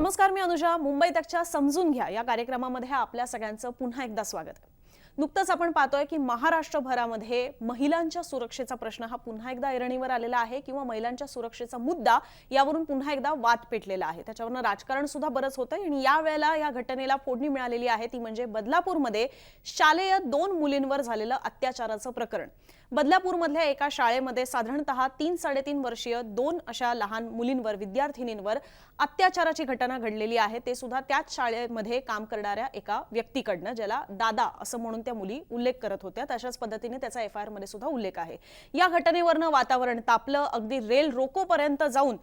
नमस्कार मी अनुजा. मुंबई तकच्या समजून घ्या. या कार्यक्रमामध्ये आपल्या सगळ्यांचं पुन्हा एकदा स्वागत. आहे नुकतंच आपण पाहतोय की महाराष्ट्रभरामध्ये महिलांच्या सुरक्षेचा प्रश्न हा पुन्हा एकदा ऐरणीवर आलेला आहे किंवा महिलांच्या सुरक्षेचा मुद्दा यावरून पुन्हा एकदा वाद पेटलेला आहे. त्याच्यावरनं राजकारण सुद्धा बरंच होतंय आणि या वेळेला या घटनेला फोडणी मिळालेली आहे. ती म्हणजे बदलापूरमध्ये शालेय दोन मुलींवर झालेलं अत्याचाराचं प्रकरण. बदलापूरमधल्या एका शाळेमध्ये साधारणतः तीन साडेतीन वर्षीय दोन अशा लहान मुलींवर विद्यार्थिनींवर अत्याचाराची घटना घडलेली आहे. ते सुद्धा त्याच शाळेमध्ये काम करणाऱ्या एका व्यक्तीकडनं ज्याला दादा असं म्हणून त्या मुली उल्लेख करत होत्या. तशाच पद्धतीने त्याचा एफ आयमध्ये सुद्धा उल्लेख आहे. या घटनेवरनं वातावरण तापलं. अगदी रेल रोकोपर्यंत जाऊन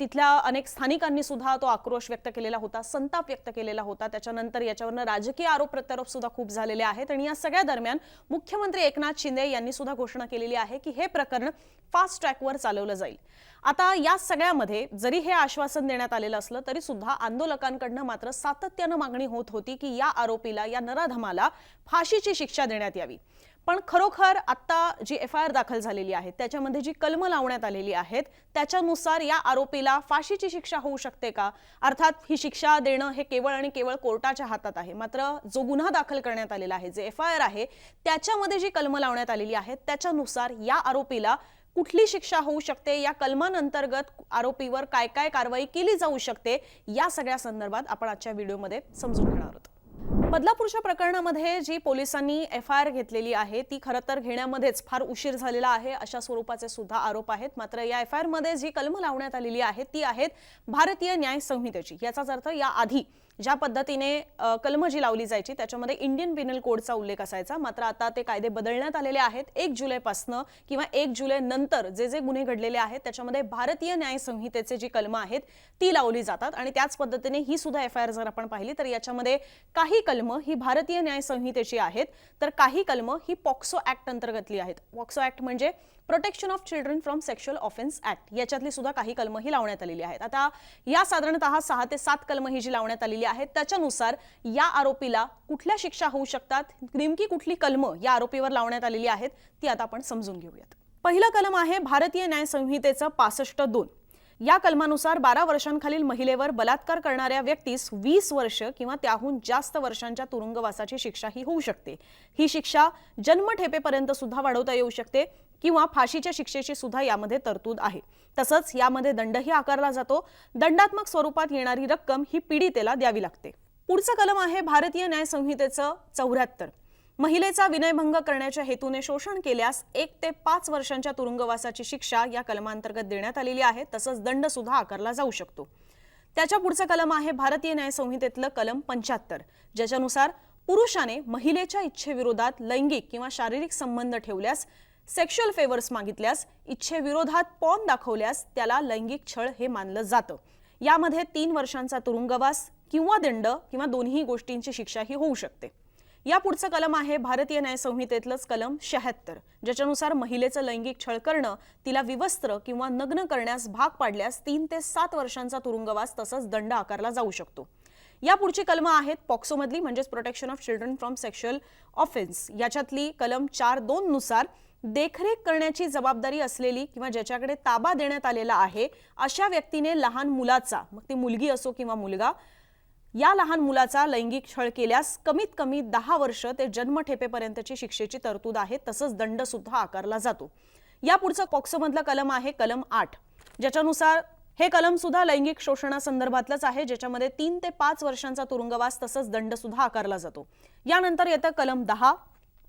तिथल्या अनेक स्थानिकांनी सुद्धा तो आक्रोश व्यक्त केलेला होता संताप व्यक्त केलेला होता. त्याच्यानंतर याच्यावरनं राजकीय आरोप प्रत्यारोप सुद्धा खूप झालेले आहेत. आणि या सगळ्या दरम्यान मुख्यमंत्री एकनाथ शिंदे यांनी सुद्धा घोषणा केलेली आहे की हे प्रकरण फास्ट ट्रॅकवर चालवलं जाईल. आता या सगळ्यामध्ये जरी हे आश्वासन देण्यात आलेलं असलं तरी सुद्धा आंदोलकांकडनं मात्र सातत्यानं मागणी होत होती की या आरोपीला या नराधमाला फाशीची शिक्षा देण्यात यावी. पण खरोखर आत्ता जी एफ आय आर दाखल झालेली आहे त्याच्यामध्ये जी कलमं लावण्यात आलेली आहेत त्याच्यानुसार या आरोपीला फाशीची शिक्षा होऊ शकते का? अर्थात ही शिक्षा देणं हे केवळ आणि केवळ कोर्टाच्या हातात आहे. मात्र जो गुन्हा दाखल करण्यात आलेला आहे जे एफ आय आर आहे त्याच्यामध्ये जी कलमं लावण्यात आलेली आहेत त्याच्यानुसार या आरोपीला कुठली शिक्षा होऊ शकते? या कलमांअंतर्गत आरोपीवर काय काय कारवाई केली जाऊ शकते? या सगळ्या संदर्भात आपण आजच्या व्हिडिओमध्ये समजून घेणार आहोत. बदलापूरच्या प्रकरणामध्ये जी पोलिसांनी एफ आय आर घेतलेली आहे ती खरं तर घेण्यामध्येच फार उशीर झालेला आहे अशा स्वरूपाचे सुद्धा आरोप आहेत. मात्र या एफ आय आरमध्ये जी कलम लावण्यात आलेली आहेत ती आहेत भारतीय न्याय संहितेची याचाच अर्थ या आधी ज्या पद्धतीने अ, कलमं जी लावली जायची त्याच्यामध्ये इंडियन पिनल कोडचा उल्लेख असायचा. मात्र आता ते कायदे बदलण्यात आलेले आहेत. एक जुलैपासनं किंवा एक जुलै नंतर जे जे गुन्हे घडलेले आहेत त्याच्यामध्ये भारतीय न्याय संहितेचे जी कलमं आहेत ती लावली जातात. आणि त्याच पद्धतीने ही सुद्धा एफ आय आर जर आपण पाहिली तर याच्यामध्ये काही कलमं ही भारतीय न्याय संहितेची आहेत. तर काही कलमं ही पॉक्सो ऍक्ट अंतर्गतली आहेत. पॉक्सो ऍक्ट म्हणजे protection of children from sexual offence act याच्यातली सुद्धा काही कलमं ही लावण्यात आलेली आहेत. आता या साधारणतः सहा ते सात कलमं ही जी लावण्यात आलेली आहेत त्याच्यानुसार या आरोपीला कुठल्या शिक्षा होऊ शकतात? नेमकी कुठली कलमं या आरोपीवर लावण्यात आलेली आहेत ती आता आपण समजून घेऊयात. पहिलं कलम आहे भारतीय न्याय संहितेचं पासष्ट दोन. या कलमानुसार बारा वर्षांखालील महिलेवर बलात्कार करणाऱ्या व्यक्तीस वीस वर्ष किंवा त्याहून जास्त वर्षांच्या तुरुंगवासाची शिक्षा ही होऊ शकते. ही शिक्षा जन्मठेपेपर्यंत सुद्धा वाढवता येऊ शकते. किंवा फाशीच्या शिक्षेची सुद्धा यामध्ये तरतूद आहे. तसंच यामध्ये दंडही आकारला जातो. दंडात्मक स्वरूपात येणारी रक्कम ही पीडितेला द्यावी लागते. पुढचं कलम आहे भारतीय न्याय संहितेचं चौऱ्याहत्तर. महिलेचा विनयभंग करण्याच्या हेतूने शोषण केल्यास एक ते पाच वर्षांच्या तुरुंगवासाची शिक्षा या कलमांतर्गत देण्यात आलेली आहे. तसंच दंड सुद्धा आकारला जाऊ शकतो. त्याच्या पुढचं कलम आहे भारतीय न्याय संहितेतलं कलम पंच्याहत्तर. ज्याच्यानुसार पुरुषाने महिलेच्या इच्छेविरोधात लैंगिक किंवा शारीरिक संबंध ठेवल्यास सेक्शुअल फेवर्स मागितल्यास इच्छेविरोधात पॉन दाखवल्यास त्याला लैंगिक छळ हे मानलं जातं. यामध्ये तीन वर्षांचा तुरुंगवास किंवा दंड किंवा दोन्ही गोष्टींची शिक्षा ही होऊ शकते. या पुढचं कलम आहे भारतीय न्यायसंहितेतलंच कलम शहात्तर ज्याच्यानुसार महिलेचं लैंगिक छळ करणं तिला विवस्त्र किंवा नग्न करण्यास भाग पाडल्यास तीन ते सात वर्षांचा तुरुंगवास तसंच दंड आकारला जाऊ शकतो. या पुढची कलमं आहेत पॉक्सोमधली म्हणजेच protection of children from sexual offence याच्यातली कलम चार दोन नुसार देखरेख करण्याची जबाबदारी असलेली किंवा ज्याच्याकडे ताबा देण्यात आलेला आहे अशा व्यक्तीने लहान मुलाचा मग ती मुलगी असो किंवा मुलगा या लहान मुलाचा लैंगिक छळ केल्यास कमीत कमी दहा वर्ष ते जन्मठेपेपर्यंतची शिक्षेची तरतूद आहे तसंच दंड सुद्धा आकारला जातो. या पुढचं पॉक्सोमधलं कलम आहे कलम आठ. ज्याच्यानुसार हे कलम सुद्धा लैंगिक शोषणासंदर्भातलंच आहे ज्याच्यामध्ये तीन ते पाच वर्षांचा तुरुंगवास तसंच दंड सुद्धा आकारला जातो. यानंतर येतं कलम दहा.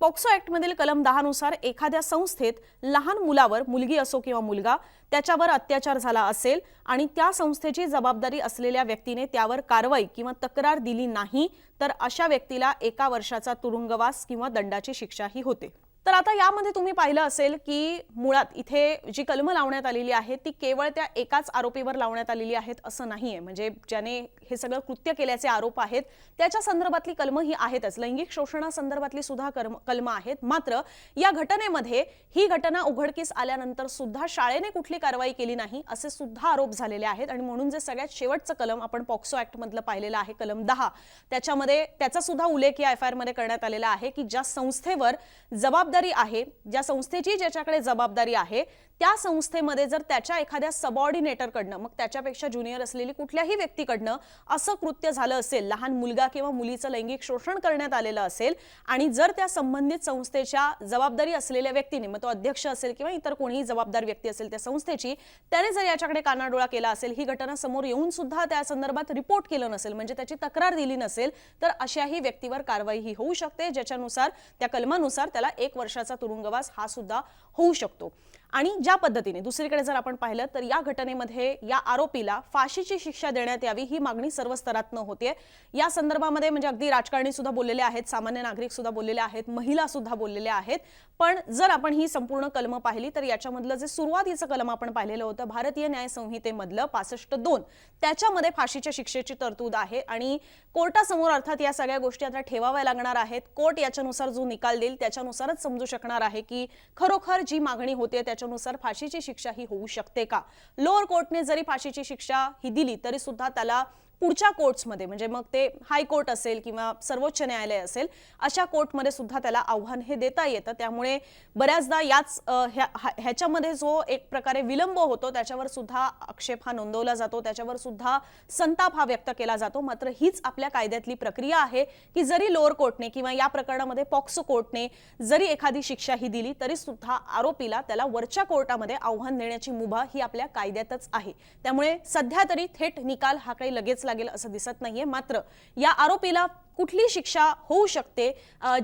पॉक्सो ॲक्टमधील कलम दहानुसार एखाद्या संस्थेत लहान मुलावर मुलगी असो किंवा मुलगा त्याच्यावर अत्याचार झाला असेल आणि त्या संस्थेची जबाबदारी असलेल्या व्यक्तीने त्यावर कारवाई किंवा तक्रार दिली नाही तर अशा व्यक्तीला एका वर्षाचा तुरुंगवास किंवा दंडाची शिक्षाही होते. तर आता यामध्ये तुम्ही पाहिलं असेल की मुळात इथे जी कलमं लावण्यात आलेली आहे ती केवळ त्या एकाच आरोपीवर लावण्यात आलेली आहेत असं नाहीये. म्हणजे ज्याने हे सगळं कृत्य केल्याचे आरोप आहेत त्याच्या संदर्भातली कलमं ही आहेतच. लैंगिक शोषणासंदर्भातली सुद्धा कर्म कलमं आहेत. मात्र या घटनेमध्ये ही घटना उघडकीस आल्यानंतर सुद्धा शाळेने कुठली कारवाई केली नाही असे सुद्धा आरोप झालेले आहेत. आणि म्हणून जे सगळ्यात शेवटचं कलम आपण पॉक्सो ऍक्ट मधलं पाहिलेलं आहे कलम दहा त्याच्यामध्ये त्याचा सुद्धा उल्लेख या एफ आयमध्ये करण्यात आलेला आहे की ज्या संस्थेवर जबाबदारी जबाबदारी आहे ज्या संस्थेची ज्याच्याकडे जबाबदारी आहे त्या संस्थेमध्ये जर त्याच्या एखाद्या सबऑर्डिनेटरकडनं मग त्याच्यापेक्षा ज्युनियर असलेली कुठल्याही व्यक्तीकडनं असं कृत्य झालं असेल लहान मुलगा किंवा मुलीचं लैंगिक शोषण करण्यात आलेलं असेल आणि जर त्या संबंधित संस्थेच्या जबाबदारी असलेल्या व्यक्तीने मग तो अध्यक्ष असेल किंवा इतर कोणीही जबाबदार व्यक्ती असेल त्या संस्थेची त्याने जर याच्याकडे कानाडोळा केला असेल ही घटना समोर येऊन सुद्धा त्या संदर्भात रिपोर्ट केलं नसेल म्हणजे त्याची तक्रार दिली नसेल तर अशाही व्यक्तीवर कारवाई ही होऊ शकते ज्याच्यानुसार त्या कलमानुसार त्याला एक वर्षाचा तुरुंगवास हा सुद्धा होऊ शकतो. आणि ज्या पद्धतीने दुसरीकडे जर आपण पाहिलं तर या घटनेमध्ये या आरोपीला फाशीची शिक्षा देण्यात यावी ही मागणी सर्व स्तरातनं होते या संदर्भामध्ये म्हणजे अगदी राजकारणी सुद्धा बोललेले आहेत सामान्य नागरिक सुद्धा बोललेले आहेत महिला सुद्धा बोललेल्या आहेत. पण जर आपण ही संपूर्ण कलम पाहिली तर याच्यामधलं जे सुरुवातीचं कलम आपण पाहिलेलं होतं भारतीय न्याय संहितेमधलं पासष्ट दोन त्याच्यामध्ये फाशीच्या शिक्षेची तरतूद आहे. आणि कोर्टासमोर अर्थात या सगळ्या गोष्टी आता ठेवाव्या लागणार आहेत. कोर्ट याच्यानुसार जो निकाल देईल त्याच्यानुसारच समजू शकणार आहे की खरोखर जी मागणी होते त्याच्यानुसार फाशीची शिक्षा ही होऊ शकते का? लोअर कोर्टने जरी फाशीची शिक्षा ही दिली तरी सुद्धा त्याला पुढच्या कोर्ट्समध्ये म्हणजे मग ते हायकोर्ट असेल किंवा सर्वोच्च न्यायालय असेल अशा कोर्टमध्ये सुद्धा त्याला आव्हान हे देता येतं. त्यामुळे बऱ्याचदा याच ह्या ह्याच्यामध्ये जो एक प्रकारे विलंब होतो त्याच्यावर सुद्धा आक्षेप हा नोंदवला जातो त्याच्यावर सुद्धा संताप हा व्यक्त केला जातो. मात्र हीच आपल्या कायद्यातली प्रक्रिया आहे की जरी लोअर कोर्टने किंवा या प्रकरणामध्ये पॉक्सो कोर्टने जरी एखादी शिक्षा ही दिली तरी सुद्धा आरोपीला त्याला वरच्या कोर्टामध्ये आव्हान देण्याची मुभा ही आपल्या कायद्यातच आहे. त्यामुळे सध्या तरी थेट निकाल हा काही लगेच लागेल असं दिसत नाहीये. मात्र या आरोपीला कुठली शिक्षा होऊ शकते?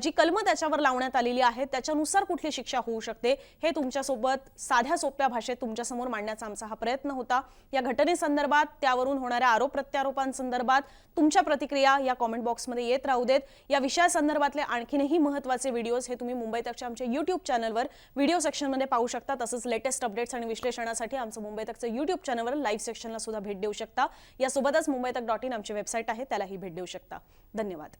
जी कलमं त्याच्यावर लावण्यात आलेली आहे त्याच्यानुसार कुठली शिक्षा होऊ शकते? हे तुमच्यासोबत साध्या सोप्या भाषेत तुमच्यासमोर मांडण्याचा आमचा हा प्रयत्न होता. या घटनेसंदर्भात त्यावरून होणाऱ्या आरोप प्रत्यारोपांसंदर्भात तुमच्या प्रतिक्रिया या कॉमेंट बॉक्समध्ये येत राहू देत. या विषयासंदर्भातले आणखीनही महत्त्वाचे व्हिडिओज हे तुम्ही मुंबई तकच्या आमच्या यूट्यूब चॅनलवर व्हिडिओ सेक्शनमध्ये पाहू शकता. तसंच लेटेस्ट अपडेट्स आणि विश्लेषणासाठी आमचं मुंबई तकचं यूट्यूब चॅनलवर लाईव्ह सेक्शनला सुद्धा भेट देऊ शकता. यासोबतच मुंबई तक डॉट इन आमची वेबसाईट आहे त्यालाही भेट देऊ शकता. धन्यवाद.